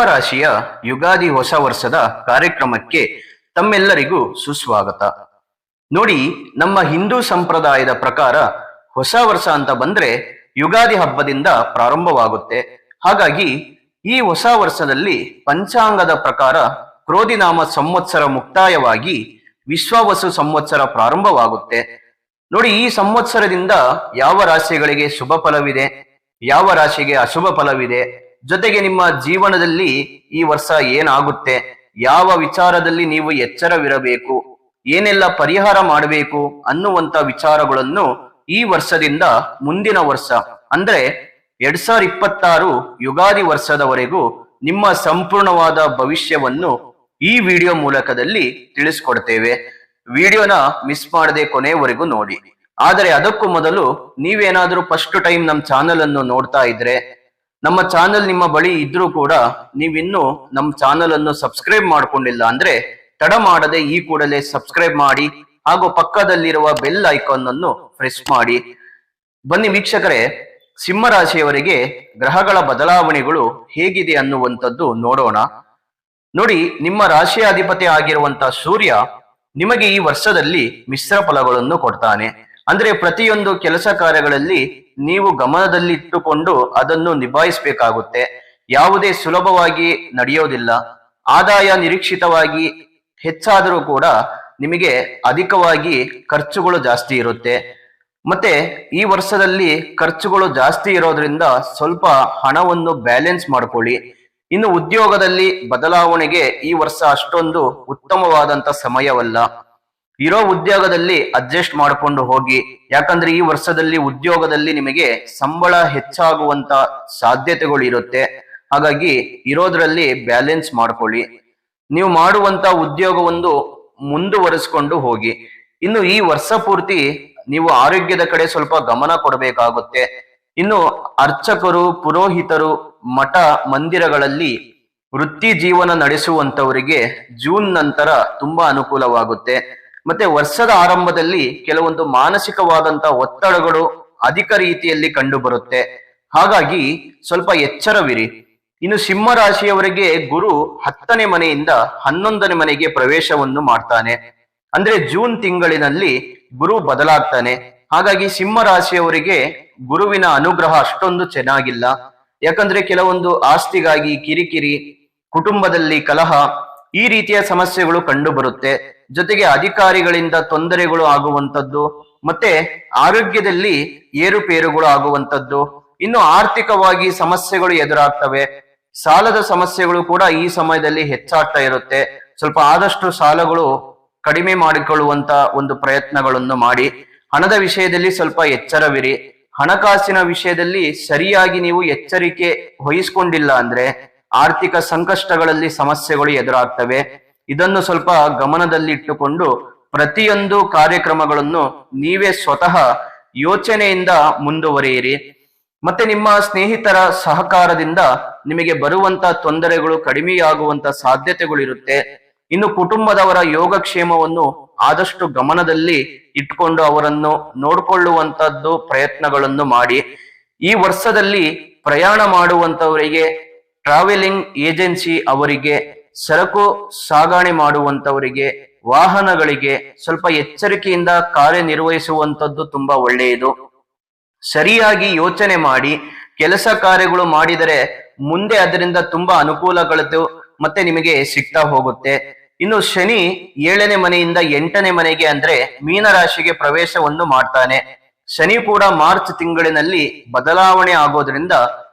ಸಿಂಹರಾಶಿಯ ಯುಗಾದಿ ಹೊಸ ವರ್ಷದ ಕಾರ್ಯಕ್ರಮಕ್ಕೆ ತಮ್ಮೆಲ್ಲರಿಗೂ ಸುಸ್ವಾಗತ. ನೋಡಿ, ನಮ್ಮ ಹಿಂದೂ ಸಂಪ್ರದಾಯದ ಪ್ರಕಾರ ಹೊಸ ವರ್ಷ ಅಂತ ಬಂದ್ರೆ ಯುಗಾದಿ ಹಬ್ಬದಿಂದ ಪ್ರಾರಂಭವಾಗುತ್ತೆ. ಹಾಗಾಗಿ ಈ ಹೊಸ ವರ್ಷದಲ್ಲಿ ಪಂಚಾಂಗದ ಪ್ರಕಾರ ಕ್ರೋಧಿನಾಮ ಸಂವತ್ಸರ ಮುಕ್ತಾಯವಾಗಿ ವಿಶ್ವವಸು ಸಂವತ್ಸರ ಪ್ರಾರಂಭವಾಗುತ್ತೆ. ನೋಡಿ, ಈ ಸಂವತ್ಸರದಿಂದ ಯಾವ ರಾಶಿಗಳಿಗೆ ಶುಭ ಫಲವಿದೆ? ಯಾವ ರಾಶಿಗೆ ಅಶುಭ ಫಲವಿದೆ? ಜೊತೆಗೆ ನಿಮ್ಮ ಜೀವನದಲ್ಲಿ ಈ ವರ್ಷ ಏನಾಗುತ್ತೆ? ಯಾವ ವಿಚಾರದಲ್ಲಿ ನೀವು ಎಚ್ಚರವಿರಬೇಕು? ಏನೆಲ್ಲ ಪರಿಹಾರ ಮಾಡಬೇಕು ಅನ್ನುವಂತ ವಿಚಾರಗಳನ್ನು ಈ ವರ್ಷದಿಂದ ಮುಂದಿನ ವರ್ಷ, ಅಂದ್ರೆ ಎರಡ್ ಸಾವಿರದ ಇಪ್ಪತ್ತಾರು ಯುಗಾದಿ ವರ್ಷದವರೆಗೂ ನಿಮ್ಮ ಸಂಪೂರ್ಣವಾದ ಭವಿಷ್ಯವನ್ನು ಈ ವಿಡಿಯೋ ಮೂಲಕದಲ್ಲಿ ತಿಳಿಸ್ಕೊಡ್ತೇವೆ. ವಿಡಿಯೋನ ಮಿಸ್ ಮಾಡದೆ ಕೊನೆವರೆಗೂ ನೋಡಿ. ಆದರೆ ಅದಕ್ಕೂ ಮೊದಲು ನೀವೇನಾದ್ರೂ ಫಸ್ಟ್ ಟೈಮ್ ನಮ್ಮ ಚಾನಲ್ ಅನ್ನು ನೋಡ್ತಾ ಇದ್ರೆ ನಮ್ಮ ಚಾನೆಲ್ ನಿಮ್ಮ ಬಳಿ ಇದ್ರೂ ಕೂಡ ನೀವಿನ್ನೂ ನಮ್ಮ ಚಾನೆಲ್ ಅನ್ನು ಸಬ್ಸ್ಕ್ರೈಬ್ ಮಾಡ್ಕೊಂಡಿಲ್ಲ ಅಂದ್ರೆ ತಡ ಮಾಡದೆ ಈ ಕೂಡಲೇ ಸಬ್ಸ್ಕ್ರೈಬ್ ಮಾಡಿ ಹಾಗೂ ಪಕ್ಕದಲ್ಲಿರುವ ಬೆಲ್ ಐಕಾನ್ ಅನ್ನು ಪ್ರೆಸ್ ಮಾಡಿ. ಬನ್ನಿ ವೀಕ್ಷಕರೇ ಸಿಂಹರಾಶಿಯವರಿಗೆ ಗ್ರಹಗಳ ಬದಲಾವಣೆಗಳು ಹೇಗಿದೆ ಅನ್ನುವಂಥದ್ದು ನೋಡೋಣ. ನೋಡಿ, ನಿಮ್ಮ ರಾಶಿಯ ಅಧಿಪತಿ ಆಗಿರುವಂತ ಸೂರ್ಯ ನಿಮಗೆ ಈ ವರ್ಷದಲ್ಲಿ ಮಿಶ್ರ ಫಲಗಳನ್ನು ಕೊಡ್ತಾನೆ. ಅಂದ್ರೆ ಪ್ರತಿಯೊಂದು ಕೆಲಸ ಕಾರ್ಯಗಳಲ್ಲಿ ನೀವು ಗಮನದಲ್ಲಿಟ್ಟುಕೊಂಡು ಅದನ್ನು ನಿಭಾಯಿಸಬೇಕಾಗುತ್ತೆ. ಯಾವುದೇ ಸುಲಭವಾಗಿ ನಡೆಯೋದಿಲ್ಲ. ಆದಾಯ ನಿರೀಕ್ಷಿತವಾಗಿ ಹೆಚ್ಚಾದರೂ ಕೂಡ ನಿಮಗೆ ಅಧಿಕವಾಗಿ ಖರ್ಚುಗಳು ಜಾಸ್ತಿ ಇರುತ್ತೆ. ಮತ್ತೆ ಈ ವರ್ಷದಲ್ಲಿ ಖರ್ಚುಗಳು ಜಾಸ್ತಿ ಇರೋದ್ರಿಂದ ಸ್ವಲ್ಪ ಹಣವನ್ನು ಬ್ಯಾಲೆನ್ಸ್ ಮಾಡ್ಕೊಳ್ಳಿ. ಇನ್ನು ಉದ್ಯೋಗದಲ್ಲಿ ಬದಲಾವಣೆಗೆ ಈ ವರ್ಷ ಅಷ್ಟೊಂದು ಉತ್ತಮವಾದಂತ ಸಮಯವಲ್ಲ. ಇರೋ ಉದ್ಯೋಗದಲ್ಲಿ ಅಡ್ಜಸ್ಟ್ ಮಾಡಿಕೊಂಡು ಹೋಗಿ. ಯಾಕಂದ್ರೆ ಈ ವರ್ಷದಲ್ಲಿ ಉದ್ಯೋಗದಲ್ಲಿ ನಿಮಗೆ ಸಂಬಳ ಹೆಚ್ಚಾಗುವಂತ ಸಾಧ್ಯತೆಗಳು ಇರುತ್ತೆ ಹಾಗಾಗಿ ಇರೋದ್ರಲ್ಲಿ ಬ್ಯಾಲೆನ್ಸ್ ಮಾಡ್ಕೊಳ್ಳಿ. ನೀವು ಮಾಡುವಂತ ಉದ್ಯೋಗವೊಂದು ಮುಂದುವರೆಸ್ಕೊಂಡು ಹೋಗಿ. ಇನ್ನು ಈ ವರ್ಷ ಪೂರ್ತಿ ನೀವು ಆರೋಗ್ಯದ ಕಡೆ ಸ್ವಲ್ಪ ಗಮನ ಕೊಡಬೇಕಾಗುತ್ತೆ. ಇನ್ನು ಅರ್ಚಕರು, ಪುರೋಹಿತರು, ಮಠ ಮಂದಿರಗಳಲ್ಲಿ ವೃತ್ತಿ ಜೀವನ ನಡೆಸುವಂತವರಿಗೆ ಜೂನ್ ನಂತರ ತುಂಬಾ ಅನುಕೂಲವಾಗುತ್ತೆ. ಮತ್ತೆ ವರ್ಷದ ಆರಂಭದಲ್ಲಿ ಕೆಲವೊಂದು ಮಾನಸಿಕವಾದಂತ ಒತ್ತಡಗಳು ಅಧಿಕ ರೀತಿಯಲ್ಲಿ ಕಂಡು ಬರುತ್ತೆ ಹಾಗಾಗಿ ಸ್ವಲ್ಪ ಎಚ್ಚರವಿರಿ. ಇನ್ನು ಸಿಂಹ ರಾಶಿಯವರಿಗೆ ಗುರು ಹತ್ತನೇ ಮನೆಯಿಂದ ಹನ್ನೊಂದನೇ ಮನೆಗೆ ಪ್ರವೇಶವನ್ನು ಮಾಡ್ತಾನೆ. ಅಂದ್ರೆ ಜೂನ್ ತಿಂಗಳಿನಲ್ಲಿ ಗುರು ಬದಲಾಗ್ತಾನೆ. ಹಾಗಾಗಿ ಸಿಂಹ ರಾಶಿಯವರಿಗೆ ಗುರುವಿನ ಅನುಗ್ರಹ ಅಷ್ಟೊಂದು ಚೆನ್ನಾಗಿಲ್ಲ. ಯಾಕಂದ್ರೆ ಕೆಲವೊಂದು ಆಸ್ತಿಗಾಗಿ ಕಿರಿಕಿರಿ, ಕುಟುಂಬದಲ್ಲಿ ಕಲಹ ಈ ರೀತಿಯ ಸಮಸ್ಯೆಗಳು ಕಂಡು ಬರುತ್ತೆ ಜೊತೆಗೆ ಅಧಿಕಾರಿಗಳಿಂದ ತೊಂದರೆಗಳು ಆಗುವಂತದ್ದು ಮತ್ತೆ ಆರೋಗ್ಯದಲ್ಲಿ ಏರುಪೇರುಗಳು ಆಗುವಂತದ್ದು ಇನ್ನು ಆರ್ಥಿಕವಾಗಿ ಸಮಸ್ಯೆಗಳು ಎದುರಾಗ್ತವೆ. ಸಾಲದ ಸಮಸ್ಯೆಗಳು ಕೂಡ ಈ ಸಮಯದಲ್ಲಿ ಹೆಚ್ಚಾಗ್ತಾ ಇರುತ್ತೆ. ಸ್ವಲ್ಪ ಆದಷ್ಟು ಸಾಲಗಳು ಕಡಿಮೆ ಮಾಡಿಕೊಳ್ಳುವಂತ ಒಂದು ಪ್ರಯತ್ನಗಳನ್ನು ಮಾಡಿ. ಹಣದ ವಿಷಯದಲ್ಲಿ ಸ್ವಲ್ಪ ಎಚ್ಚರವಿರಿ. ಹಣಕಾಸಿನ ವಿಷಯದಲ್ಲಿ ಸರಿಯಾಗಿ ನೀವು ಎಚ್ಚರಿಕೆ ವಹಿಸ್ಕೊಂಡಿಲ್ಲ ಅಂದ್ರೆ ಆರ್ಥಿಕ ಸಂಕಷ್ಟಗಳಲ್ಲಿ ಸಮಸ್ಯೆಗಳು ಎದುರಾಗ್ತವೆ. ಇದನ್ನು ಸ್ವಲ್ಪ ಗಮನದಲ್ಲಿಟ್ಟುಕೊಂಡು ಪ್ರತಿಯೊಂದು ಕಾರ್ಯಕ್ರಮಗಳನ್ನು ನೀವೇ ಸ್ವತಃ ಯೋಚನೆಯಿಂದ ಮುಂದುವರಿಯಿರಿ. ಮತ್ತೆ ನಿಮ್ಮ ಸ್ನೇಹಿತರ ಸಹಕಾರದಿಂದ ನಿಮಗೆ ಬರುವಂತ ತೊಂದರೆಗಳು ಕಡಿಮೆಯಾಗುವಂತ ಸಾಧ್ಯತೆಗಳಿರುತ್ತೆ ಇನ್ನು ಕುಟುಂಬದವರ ಯೋಗಕ್ಷೇಮವನ್ನು ಆದಷ್ಟು ಗಮನದಲ್ಲಿ ಇಟ್ಕೊಂಡು ಅವರನ್ನು ನೋಡ್ಕೊಳ್ಳುವಂತದ್ದು ಪ್ರಯತ್ನಗಳನ್ನು ಮಾಡಿ. ಈ ವರ್ಷದಲ್ಲಿ ಪ್ರಯಾಣ ಮಾಡುವಂತವರಿಗೆ ಟ್ರಾವೆಲಿಂಗ್ ಏಜೆನ್ಸಿ ಅವರಿಗೆ ಸರಕು ಸಾಗಣೆ ಮಾಡುವಂತವರಿಗೆ, ವಾಹನಗಳಿಗೆ ಸ್ವಲ್ಪ ಎಚ್ಚರಿಕೆಯಿಂದ ಕಾರ್ಯನಿರ್ವಹಿಸುವಂತದ್ದು ತುಂಬಾ ಒಳ್ಳೆಯದು. ಸರಿಯಾಗಿ ಯೋಚನೆ ಮಾಡಿ, ಕೆಲಸ ಕಾರ್ಯಗಳು ಮಾಡಿದರೆ ಮುಂದೆ ಅದರಿಂದ ತುಂಬಾ ಅನುಕೂಲಗಳದ್ದು ಮತ್ತೆ ನಿಮಗೆ ಸಿಗ್ತಾ ಹೋಗುತ್ತೆ. ಇನ್ನು ಶನಿ ಏಳನೇ ಮನೆಯಿಂದ ಎಂಟನೇ ಮನೆಗೆ ಅಂದ್ರೆ ಮೀನರಾಶಿಗೆ ಪ್ರವೇಶವನ್ನು ಮಾಡ್ತಾನೆ. ಶನಿ ಕೂಡ ಮಾರ್ಚ್ ತಿಂಗಳಿನಲ್ಲಿ ಬದಲಾವಣೆ ಆಗೋದ್ರಿಂದ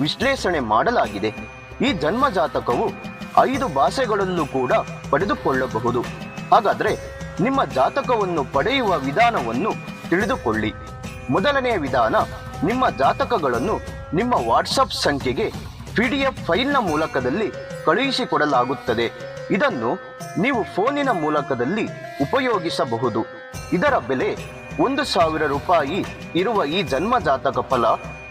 ವಿಶ್ಲೇಷಣೆ ಮಾಡಲಾಗಿದೆ. ಈ ಜನ್ಮ ಜಾತಕವು ಐದು ಭಾಷೆಗಳಲ್ಲೂ ಕೂಡ ಪಡೆದುಕೊಳ್ಳಬಹುದು. ಹಾಗಾದ್ರೆ ನಿಮ್ಮ ಜಾತಕವನ್ನು ಪಡೆಯುವ ವಿಧಾನವನ್ನು ತಿಳಿದುಕೊಳ್ಳಿ. ಮೊದಲನೆಯ ವಿಧಾನ, ನಿಮ್ಮ ಜಾತಕಗಳನ್ನು ನಿಮ್ಮ ವಾಟ್ಸಪ್ ಸಂಖ್ಯೆಗೆ ಪಿಡಿಎಫ್ ಫೈಲ್ನ ಮೂಲಕದಲ್ಲಿ ಕಳುಹಿಸಿಕೊಡಲಾಗುತ್ತದೆ. ಇದನ್ನು ನೀವು ಫೋನಿನ ಮೂಲಕದಲ್ಲಿ ಉಪಯೋಗಿಸಬಹುದು. ಇದರ ಬೆಲೆ ಒಂದು ಸಾವಿರ ರೂಪಾಯಿ ಇರುವ ಈ ಜನ್ಮ ಜಾತಕ ಫಲ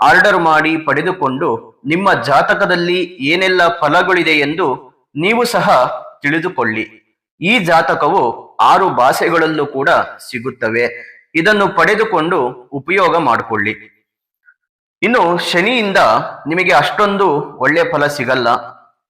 ಆರ್ಡರ್ ಮಾಡಿ ಪಡೆದುಕೊಂಡು ನಿಮ್ಮ ಜಾತಕದಲ್ಲಿ ಏನೆಲ್ಲ ಫಲಗಳಿದೆ ಎಂದು ನೀವು ಸಹ ತಿಳಿದುಕೊಳ್ಳಿ. ಈ ಜಾತಕವು ಆರು ಭಾಷೆಗಳಲ್ಲೂ ಕೂಡ ಸಿಗುತ್ತವೆ. ಇದನ್ನು ಪಡೆದುಕೊಂಡು ಉಪಯೋಗ ಮಾಡಿಕೊಳ್ಳಿ. ಇನ್ನು ಶನಿಯಿಂದ ನಿಮಗೆ ಅಷ್ಟೊಂದು ಒಳ್ಳೆ ಫಲ ಸಿಗಲ್ಲ.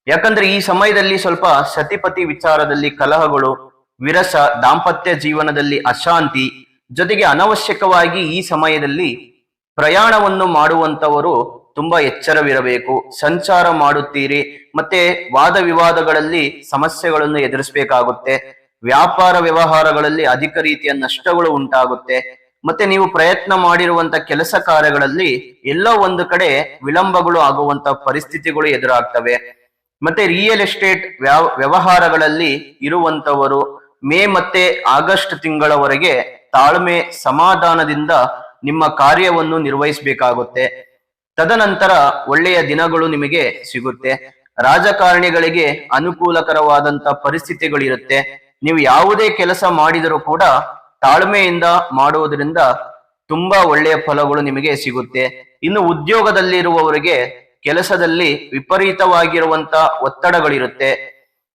ಯಾಕಂದ್ರೆ ಈ ಸಮಯದಲ್ಲಿ ಸ್ವಲ್ಪ ಸತಿಪತಿ ವಿಚಾರದಲ್ಲಿ ಕಲಹಗಳು, ವಿರಸ, ದಾಂಪತ್ಯ ಜೀವನದಲ್ಲಿ ಅಶಾಂತಿ, ಜೊತೆಗೆ ಅನವಶ್ಯಕವಾಗಿ ಈ ಸಮಯದಲ್ಲಿ ಪ್ರಯಾಣವನ್ನು ಮಾಡುವಂತವರು ತುಂಬಾ ಎಚ್ಚರವಿರಬೇಕು. ಸಂಚಾರ ಮಾಡುತ್ತೀರಿ. ಮತ್ತೆ ವಾದ ವಿವಾದಗಳಲ್ಲಿ ಸಮಸ್ಯೆಗಳನ್ನು ಎದುರಿಸಬೇಕಾಗುತ್ತೆ. ವ್ಯಾಪಾರ ವ್ಯವಹಾರಗಳಲ್ಲಿ ಅಧಿಕ ರೀತಿಯ ನಷ್ಟಗಳು ಉಂಟಾಗುತ್ತೆ. ಮತ್ತೆ ನೀವು ಪ್ರಯತ್ನ ಮಾಡಿರುವಂತ ಕೆಲಸ ಕಾರ್ಯಗಳಲ್ಲಿ ಎಲ್ಲೋ ಒಂದು ಕಡೆ ವಿಳಂಬಗಳು ಆಗುವಂತ ಪರಿಸ್ಥಿತಿಗಳು ಎದುರಾಗ್ತವೆ. ಮತ್ತೆ ರಿಯಲ್ ಎಸ್ಟೇಟ್ ವ್ಯಾವ- ವ್ಯವಹಾರಗಳಲ್ಲಿ ಇರುವಂತವರು ಮೇ ಮತ್ತೆ ಆಗಸ್ಟ್ ತಿಂಗಳವರೆಗೆ ತಾಳ್ಮೆ ಸಮಾಧಾನದಿಂದ ನಿಮ್ಮ ಕಾರ್ಯವನ್ನು ನಿರ್ವಹಿಸಬೇಕಾಗುತ್ತೆ. ತದನಂತರ ಒಳ್ಳೆಯ ದಿನಗಳು ನಿಮಗೆ ಸಿಗುತ್ತೆ. ರಾಜಕಾರಣಿಗಳಿಗೆ ಅನುಕೂಲಕರವಾದಂತ ಪರಿಸ್ಥಿತಿಗಳಿರುತ್ತೆ. ನೀವು ಯಾವುದೇ ಕೆಲಸ ಮಾಡಿದರೂ ಕೂಡ ತಾಳ್ಮೆಯಿಂದ ಮಾಡುವುದರಿಂದ ತುಂಬಾ ಒಳ್ಳೆಯ ಫಲಗಳು ನಿಮಗೆ ಸಿಗುತ್ತೆ. ಇನ್ನು ಉದ್ಯೋಗದಲ್ಲಿ ಇರುವವರಿಗೆ ಕೆಲಸದಲ್ಲಿ ವಿಪರೀತವಾಗಿರುವಂತ ಒತ್ತಡಗಳಿರುತ್ತೆ.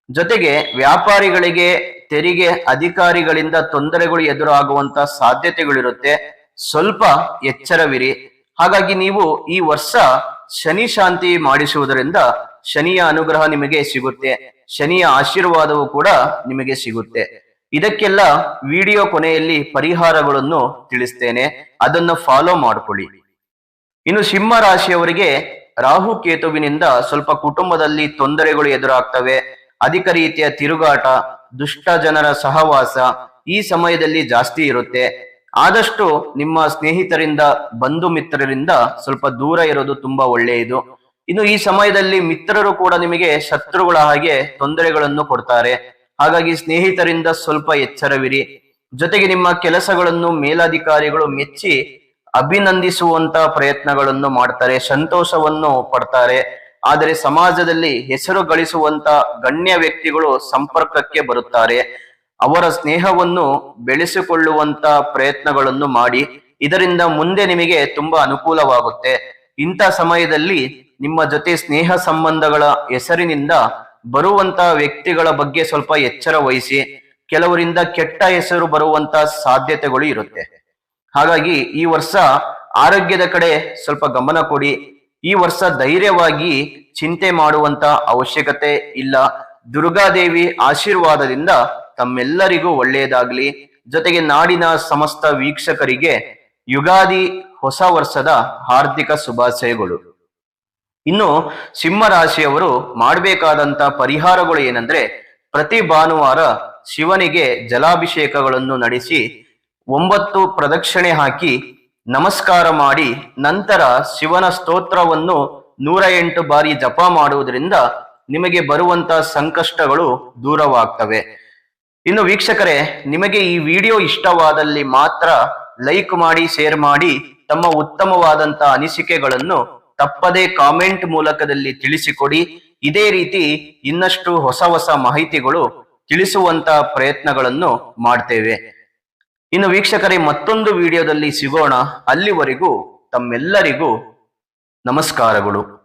ಜೊತೆಗೆ ವ್ಯಾಪಾರಿಗಳಿಗೆ ತೆರಿಗೆ ಅಧಿಕಾರಿಗಳಿಂದ ತೊಂದರೆಗಳು ಎದುರಾಗುವಂತ ಸಾಧ್ಯತೆಗಳಿರುತ್ತೆ. ಸ್ವಲ್ಪ ಎಚ್ಚರವಿರಿ. ಹಾಗಾಗಿ ನೀವು ಈ ವರ್ಷ ಶನಿ ಶಾಂತಿ ಮಾಡಿಸುವುದರಿಂದ ಶನಿಯ ಅನುಗ್ರಹ ನಿಮಗೆ ಸಿಗುತ್ತೆ. ಶನಿಯ ಆಶೀರ್ವಾದವು ಕೂಡ ನಿಮಗೆ ಸಿಗುತ್ತೆ. ಇದಕ್ಕೆಲ್ಲ ವಿಡಿಯೋ ಕೊನೆಯಲ್ಲಿ ಪರಿಹಾರಗಳನ್ನು ತಿಳಿಸ್ತೇನೆ. ಅದನ್ನು ಫಾಲೋ ಮಾಡಿಕೊಳ್ಳಿ. ಇನ್ನು ಸಿಂಹ ರಾಶಿಯವರಿಗೆ ರಾಹು ಕೇತುವಿನಿಂದ ಸ್ವಲ್ಪ ಕುಟುಂಬದಲ್ಲಿ ತೊಂದರೆಗಳು ಎದುರಾಗ್ತವೆ. ಅಧಿಕ ರೀತಿಯ ತಿರುಗಾಟ, ದುಷ್ಟ ಜನರ ಸಹವಾಸ ಈ ಸಮಯದಲ್ಲಿ ಜಾಸ್ತಿ ಇರುತ್ತೆ. ಆದಷ್ಟು ನಿಮ್ಮ ಸ್ನೇಹಿತರಿಂದ, ಬಂಧು ಮಿತ್ರರಿಂದ ಸ್ವಲ್ಪ ದೂರ ಇರೋದು ತುಂಬಾ ಒಳ್ಳೆಯದು. ಇನ್ನು ಈ ಸಮಯದಲ್ಲಿ ಮಿತ್ರರು ಕೂಡ ನಿಮಗೆ ಶತ್ರುಗಳ ಹಾಗೆ ತೊಂದರೆಗಳನ್ನು ಕೊಡ್ತಾರೆ. ಹಾಗಾಗಿ ಸ್ನೇಹಿತರಿಂದ ಸ್ವಲ್ಪ ಎಚ್ಚರವಿರಿ. ಜೊತೆಗೆ ನಿಮ್ಮ ಕೆಲಸಗಳನ್ನು ಮೇಲಧಿಕಾರಿಗಳು ಮೆಚ್ಚಿ ಅಭಿನಂದಿಸುವಂತ ಪ್ರಯತ್ನಗಳನ್ನು ಮಾಡ್ತಾರೆ, ಸಂತೋಷವನ್ನು ಪಡ್ತಾರೆ. ಆದರೆ ಸಮಾಜದಲ್ಲಿ ಹೆಸರು ಗಳಿಸುವಂತ ಗಣ್ಯ ವ್ಯಕ್ತಿಗಳು ಸಂಪರ್ಕಕ್ಕೆ ಬರುತ್ತಾರೆ. ಅವರ ಸ್ನೇಹವನ್ನು ಬೆಳೆಸಿಕೊಳ್ಳುವಂತ ಪ್ರಯತ್ನಗಳನ್ನು ಮಾಡಿ, ಇದರಿಂದ ಮುಂದೆ ನಿಮಗೆ ತುಂಬಾ ಅನುಕೂಲವಾಗುತ್ತೆ. ಇಂಥ ಸಮಯದಲ್ಲಿ ನಿಮ್ಮ ಜೊತೆ ಸ್ನೇಹ ಸಂಬಂಧಗಳ ಹೆಸರಿನಿಂದ ಬರುವಂತ ವ್ಯಕ್ತಿಗಳ ಬಗ್ಗೆ ಸ್ವಲ್ಪ ಎಚ್ಚರ ವಹಿಸಿ, ಕೆಲವರಿಂದ ಕೆಟ್ಟ ಹೆಸರು ಬರುವಂತ ಸಾಧ್ಯತೆಗಳು ಇರುತ್ತೆ. ಹಾಗಾಗಿ ಈ ವರ್ಷ ಆರೋಗ್ಯದ ಕಡೆ ಸ್ವಲ್ಪ ಗಮನ ಕೊಡಿ. ಈ ವರ್ಷ ಧೈರ್ಯವಾಗಿ ಚಿಂತೆ ಮಾಡುವಂತ ಅವಶ್ಯಕತೆ ಇಲ್ಲ. ದುರ್ಗಾದೇವಿ ಆಶೀರ್ವಾದದಿಂದ ತಮ್ಮೆಲ್ಲರಿಗೂ ಒಳ್ಳೆಯದಾಗ್ಲಿ. ಜೊತೆಗೆ ನಾಡಿನ ಸಮಸ್ತ ವೀಕ್ಷಕರಿಗೆ ಯುಗಾದಿ ಹೊಸ ವರ್ಷದ ಹಾರ್ದಿಕ ಶುಭಾಶಯಗಳು. ಇನ್ನು ಸಿಂಹ ರಾಶಿಯವರು ಮಾಡಬೇಕಾದಂತ ಪರಿಹಾರಗಳು ಏನಂದ್ರೆ, ಪ್ರತಿ ಭಾನುವಾರ ಶಿವನಿಗೆ ಜಲಾಭಿಷೇಕಗಳನ್ನು ನಡೆಸಿ ಒಂಬತ್ತು ಪ್ರದಕ್ಷಿಣೆ ಹಾಕಿ ನಮಸ್ಕಾರ ಮಾಡಿ ನಂತರ ಶಿವನ ಸ್ತೋತ್ರವನ್ನು ನೂರ ಎಂಟು ಬಾರಿ ಜಪ ಮಾಡುವುದರಿಂದ ನಿಮಗೆ ಬರುವಂತ ಸಂಕಷ್ಟಗಳು ದೂರವಾಗ್ತವೆ. ಇನ್ನು ವೀಕ್ಷಕರೇ, ನಿಮಗೆ ಈ ವಿಡಿಯೋ ಇಷ್ಟವಾದಲ್ಲಿ ಮಾತ್ರ ಲೈಕ್ ಮಾಡಿ, ಶೇರ್ ಮಾಡಿ, ತಮ್ಮ ಉತ್ತಮವಾದಂತ ಅನಿಸಿಕೆಗಳನ್ನು ತಪ್ಪದೇ ಕಾಮೆಂಟ್ ಮೂಲಕದಲ್ಲಿ ತಿಳಿಸಿಕೊಡಿ. ಇದೇ ರೀತಿ ಇನ್ನಷ್ಟು ಹೊಸ ಹೊಸ ಮಾಹಿತಿಗಳು ತಿಳಿಸುವಂತ ಪ್ರಯತ್ನಗಳನ್ನು ಮಾಡ್ತೇವೆ. ಇನ್ನು ವೀಕ್ಷಕರೇ, ಮತ್ತೊಂದು ವಿಡಿಯೋದಲ್ಲಿ ಸಿಗೋಣ. ಅಲ್ಲಿವರೆಗೂ ತಮ್ಮೆಲ್ಲರಿಗೂ ನಮಸ್ಕಾರಗಳು.